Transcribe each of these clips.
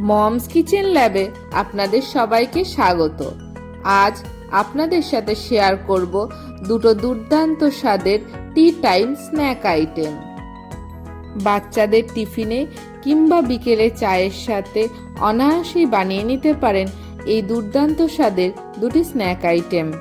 Moms kitchen ল্যাবে আপনাদের সবাইকে স্বাগত। আজ আপনাদের সাথে শেয়ার করব দুটো দুর্দান্ত স্বাদের টি টাইম স্ন্যাক আইটেম। বাচ্চাদের টিফিনে কিংবা বিকেলে চায়ের সাথে অনায়াসেই বানিয়ে নিতে পারেন এই দুর্দান্ত স্বাদের দুটি স্ন্যাক আইটেম।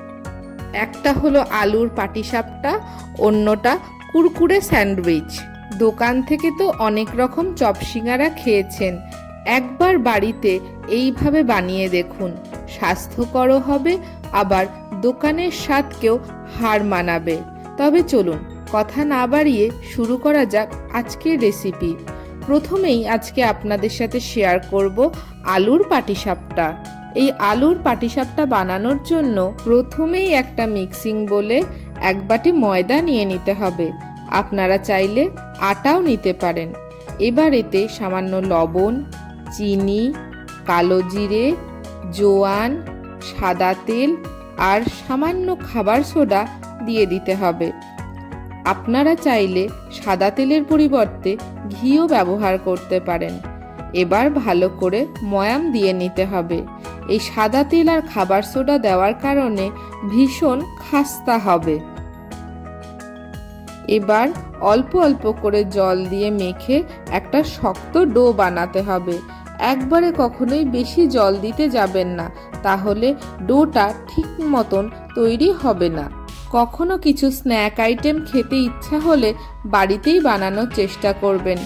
একটা হলো আলুর পাটিসাপটা, অন্যটা কুরকুরে স্যান্ডউইচ। দোকান থেকে তো অনেক রকম চপসিঙারা খেয়েছেন। একবার বাড়িতে এইভাবে বানিয়ে দেখুন। স্বাস্থ্যকরও হবে, আবার দোকানের স্বাদকেও হার মানাবে। তবে চলুন, কথা না বাড়িয়ে শুরু করা যাক আজকের রেসিপি প্রথমেই আজকে আপনাদের সাথে শেয়ার করব আলুর পাটিসাপটা। এই আলুর পাটিসাপটা বানানোর জন্য প্রথমেই একটা মিক্সিং বলে এক বাটি ময়দা নিয়ে নিতে হবে। আপনারা চাইলে আটাও নিতে পারেন। এবার এতে সামান্য লবণ চিনি, কালো জিরে, জোয়ান, সাদা তেল আর সামান্য খাবার সোডা দিয়ে দিতে হবে। আপনারা চাইলে সাদা তেলের পরিবর্তে ঘিও ব্যবহার করতে পারেন। এবার ভালো করে ময়াম দিয়ে নিতে হবে। এই সাদা তেল আর খাবার সোডা দেওয়ার কারণে ভীষণ খাস্তা হবে। এবার অল্প অল্প করে জল দিয়ে মেখে একটা শক্ত ডো বানাতে হবে। একবারে কখনোই বেশি জল দিতে যাবেন না, তাহলে ডোটা ঠিক মতন তৈরি হবে না। কখনো কিছু স্ন্যাক আইটেম খেতে ইচ্ছা হলে বাড়িতেই বানানোর চেষ্টা করবেন।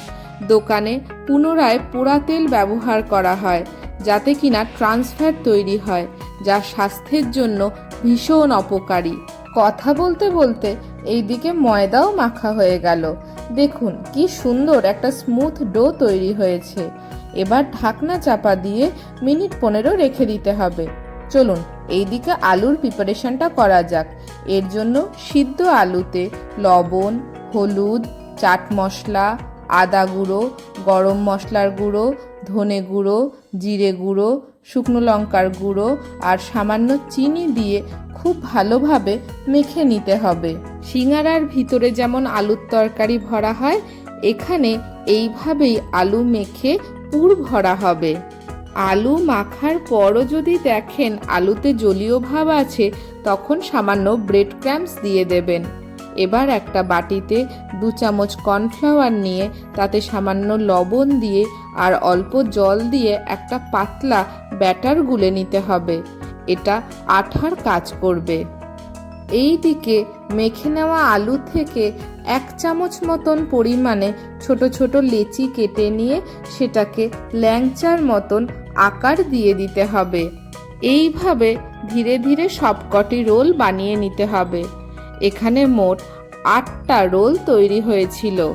দোকানে পুনরায় পোড়া তেল ব্যবহার করা হয়, যাতে কিনা ট্রান্সফ্যাট তৈরি হয়, যা স্বাস্থ্যের জন্য ভীষণ অপকারী। কথা বলতে বলতে এইদিকে ময়দাও মাখা হয়ে গেল। দেখুন, কি সুন্দর একটা স্মুথ ডো তৈরি হয়েছে। এবার ঢাকনা চাপা দিয়ে মিনিট পনেরো রেখে দিতে হবে। চলুন, এইদিকে আলুর প্রিপারেশনটা করা যাক। এর জন্য সিদ্ধ আলুতে লবণ, হলুদ, চাট মশলা, আদা গুঁড়ো, গরম মশলার গুঁড়ো ধনে গুঁড়ো, জিরে গুঁড়ো, শুকনো লঙ্কার গুঁড়ো আর সামান্য চিনি দিয়ে খুব ভালোভাবে মেখে নিতে হবে। সিঙ্গারার ভিতরে যেমন আলুর তরকারি ভরা হয়, এখানে এইভাবেই আলু মেখে পুর ভরা হবে। আলু মাখার পরও যদি দেখেন আলুতে জলীয় ভাব আছে, তখন সামান্য ব্রেড ক্র্যাম্পস দিয়ে দেবেন। এবার একটা বাটিতে দু চামচ কর্নফ্লাওয়ার নিয়ে তাতে সামান্য লবণ দিয়ে আর অল্প জল দিয়ে একটা পাতলা ব্যাটার গুলে নিতে হবে। এটা আঠার কাজ করবে। এই দিকে মেখে নেওয়া আলু থেকে এক চামচ মতন পরিমাণে ছোট ছোট লেচি কেটে নিয়ে সেটাকে ল্যাংচার মতন আকার দিয়ে দিতে হবে। এইভাবে ধীরে ধীরে সবকটি রোল বানিয়ে নিতে হবে। এখানে মোট আটটা রোল তৈরি হয়েছিল।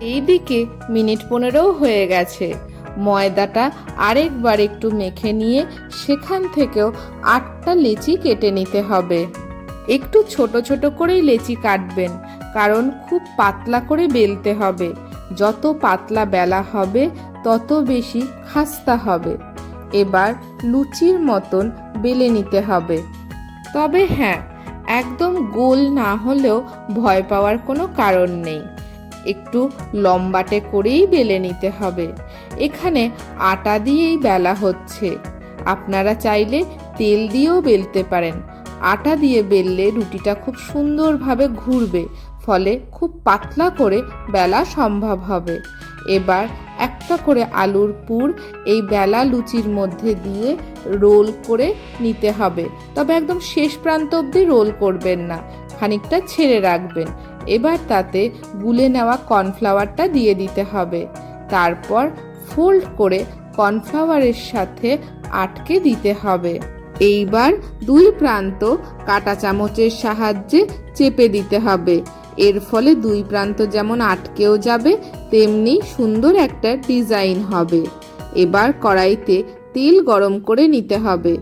এইদিকে মিনিট পনেরোও হয়ে গেছে। ময়দাটা আরেকবার একটু মেখে নিয়ে সেখান থেকেও আটটা লেচি কেটে নিতে হবে। একটু ছোট ছোট করেই লেচি কাটবেন, কারণ খুব পাতলা করে বেলতে হবে। যত পাতলা বেলা হবে, তত বেশি খাস্তা হবে। এবার লুচির মতন বেলে নিতে হবে। তবে হ্যাঁ একদম গোল না হলেও ভয় পাওয়ার কোনো কারণ নেই। একটু লম্বাটে করেই বেলে নিতে হবে। এখানে আটা দিয়েই বেলা হচ্ছে। আপনারা চাইলে তেল দিয়েও বেলতে পারেন। আটা দিয়ে বেললে রুটিটা খুব সুন্দরভাবে ঘুরবে, ফলে খুব পাতলা করে বেলা সম্ভব হবে। এবার একটা করে আলুর পুর এই বেলা লুচির মধ্যে দিয়ে রোল করে নিতে হবে। তবে একদম শেষ প্রান্ত অবধি রোল করবেন না, খানিকটা ছেড়ে রাখবেন। এবার তাতে গুলে নেওয়া কর্নফ্লাওয়ারটা দিয়ে দিতে হবে। তারপর ফোল্ড করে কর্নফ্লাওয়ারের সাথে আটকে দিতে হবে। এইবার দুই প্রান্ত কাটা চামচের সাহায্যে চেপে দিতে হবে। এর ফলে দুই প্রান্ত যেমন আটকেও যাবে, তেমনি সুন্দর একটা ডিজাইন হবে। এবার কড়াইতে তেল গরম করে নিতে হবে।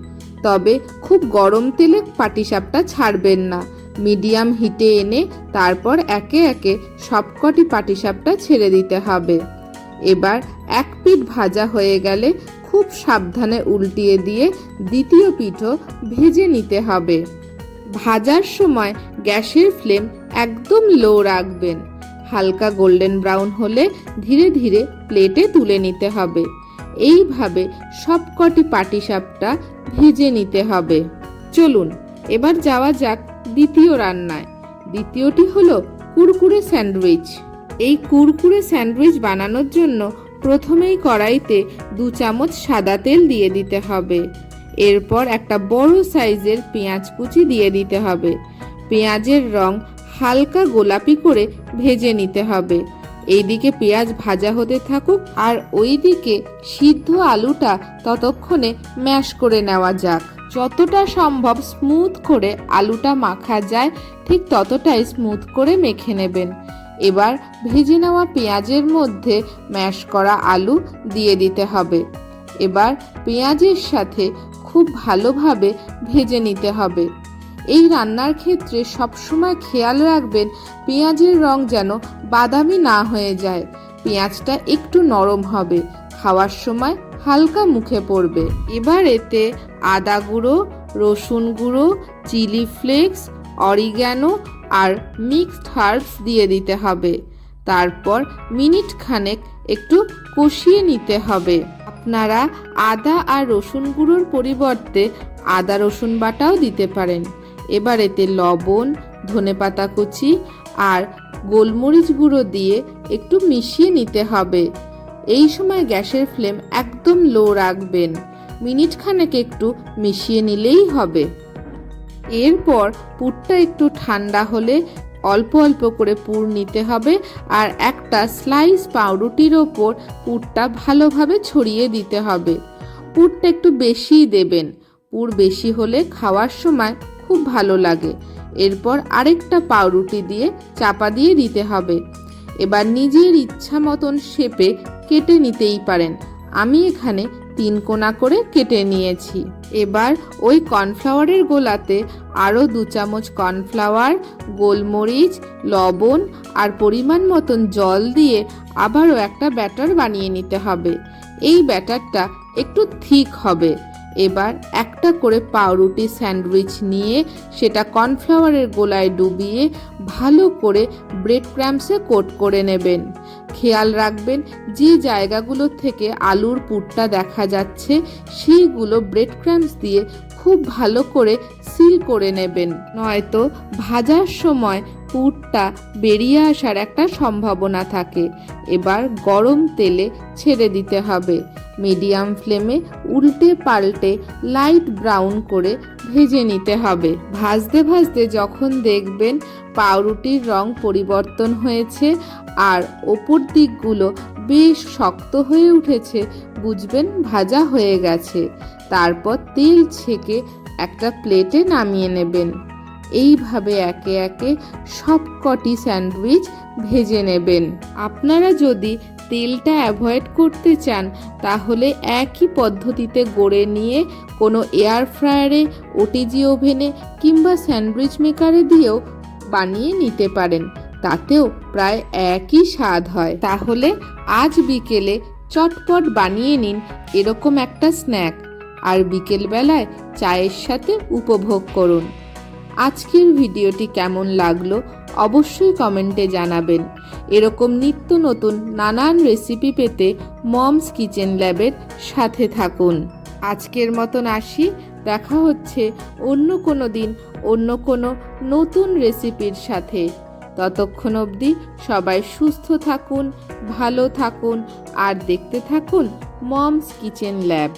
তবে খুব গরম তেলে পাটিসাপটা ছাড়বেন না। মিডিয়াম হিটে এনে তারপর একে একে সবকটি পাটিসাপটা ছেড়ে দিতে হবে। এবার এক পিঠ ভাজা হয়ে গেলে খুব সাবধানে উল্টিয়ে দিয়ে দ্বিতীয় পিঠও ভেজে নিতে হবে। ভাজার সময় গ্যাসের ফ্লেম একদম লো রাখবেন। হালকা গোল্ডেন ব্রাউন হলে ধীরে ধীরে প্লেটে তুলে নিতে হবে। এইভাবে সবকটি পাটিসাপটা ভেজে নিতে হবে। চলুন, এবার যাওয়া যাক দ্বিতীয় রান্নায়। দ্বিতীয়টি হলো কুরকুরে স্যান্ডউইচ। এই কুরকুরে স্যান্ডউইচ বানানোর জন্য প্রথমেই কড়াইতে দু চামচ সাদা তেল দিয়ে দিতে হবে। এরপর একটা বড় সাইজের পেঁয়াজ কুচি দিয়ে দিতে হবে। পেঁয়াজের রং হালকা গোলাপি করে ভেজে নিতে হবে। এইদিকে পেঁয়াজ ভাজা হতে থাকুক আর ওইদিকে সিদ্ধ আলুটা ততক্ষণে ম্যাশ করে নেওয়া যাক। যতটা সম্ভব স্মুথ করে আলুটা মাখা যায়, ঠিক ততটাই স্মুথ করে মেখে নেবেন। এবার ভেজে নেওয়া পেঁয়াজের মধ্যে ম্যাশ করা আলু দিয়ে দিতে হবে। এবার পেঁয়াজের সাথে খুব ভালোভাবে ভেজে নিতে হবে। এই রান্নার ক্ষেত্রে সবসময় খেয়াল রাখবেন পেঁয়াজের রং যেন বাদামি না হয়ে যায়। পেঁয়াজটা একটু নরম হবে। খাওয়ার সময় হালকা মুখে পড়বে। এবার এতে আদা গুঁড়ো, রসুন গুঁড়ো, চিলি ফ্লেক্স, অরিগ্যানো আর মিক্সড হার্বস দিয়ে দিতে হবে। তারপর মিনিট খানেক একটু কষিয়ে নিতে হবে। আপনারা আদা আর রসুন গুঁড়োর পরিবর্তে আদা রসুন বাটাও দিতে পারেন। এবার এতে লবণ ধনেপাতা কুচি আর গোলমরিচ গুঁড়ো দিয়ে একটু মিশিয়ে নিতে হবে। এই সময় গ্যাসের ফ্লেম একদম লো রাখবেন। মিনিট খানেক একটু মিশিয়ে নিলেই হবে। এরপর পুরটা একটু ঠান্ডা হলে অল্প অল্প করে পুর নিতে হবে আর একটা স্লাইস পাউরুটির ওপর পুরটা ভালোভাবে ছড়িয়ে দিতে হবে। পুরটা একটু বেশিই দেবেন। পুর বেশি হলে খাওয়ার সময় খুব ভালো লাগে। এরপর আরেকটা পাউরুটি দিয়ে চাপা দিয়ে দিতে হবে। এবার নিজের ইচ্ছা মতন শেপে কেটে নিতেই পারেন। আমি এখানে তিন কোনা করে কেটে নিয়েছি। এবার ওই কর্নফ্লাওয়ারের গোলাতে আরও দু চামচ কর্নফ্লাওয়ার, গোলমরিচ, লবণ আর পরিমাণ মতন জল দিয়ে আবারও একটা ব্যাটার বানিয়ে নিতে হবে। এই ব্যাটারটা একটু থিক হবে। এবার একটা করে পাউরুটি স্যান্ডউইচ নিয়ে সেটা কর্নফ্লাওয়ারের গোলায় ডুবিয়ে ভালো করে ব্রেড ক্র্যাম্পসে কোট করে নেবেন। খেয়াল রাখবেন, যে জায়গাগুলো থেকে আলুর পুরটা দেখা যাচ্ছে, সেইগুলো ব্রেড ক্র্যাম্পস দিয়ে খুব ভালো করে সিল করে নেবেন। নয়তো ভাজার সময় পুরটা বেরিয়ে আসার একটা সম্ভাবনা থাকে। এবার গরম তেলে ছেড়ে দিতে হবে। মিডিয়াম ফ্লেমে উল্টে পাল্টে লাইট ব্রাউন করে ভেজে নিতে হবে। ভাজতে ভাজতে যখন দেখবেন পাউরুটির রং পরিবর্তন হয়েছে আর ওপর দিকগুলো বেশ শক্ত হয়ে উঠেছে, বুঝবেন, ভাজা হয়ে গেছে। তারপর তেল ছেঁকে একটা প্লেটে নামিয়ে নেবেন। এইভাবে একে একে সবকটি স্যান্ডউইচ ভেজে নেবেন। আপনারা যদি তেলটা অ্যাভয়েড করতে চান, তাহলে একই পদ্ধতিতে গড়ে নিয়ে কোনো এয়ার ফ্রায়ারে, ওটিজি ওভেনে কিংবা স্যান্ডউইচ মেকারে দিয়েও বানিয়ে নিতে পারেন। তাতেও প্রায় একই স্বাদ হয়। তাহলে আজ বিকেলে চটপট বানিয়ে নিন এরকম একটা স্ন্যাক আর বিকেলবেলায় চায়ের সাথে উপভোগ করুন। আজকের ভিডিওটি কেমন লাগল অবশ্যই কমেন্টে জানাবেন। এরকম নিত্য নতুন নানান রেসিপি পেতে মমস কিচেন ল্যাবের সাথে থাকুন। আজকের মতন আসি, দেখা হচ্ছে অন্য কোনো দিন অন্য কোনো নতুন রেসিপির সাথে। ততক্ষণ অবধি সবাই সুস্থ থাকুন ভালো থাকুন আর দেখতে থাকুন মমস কিচেন ল্যাব।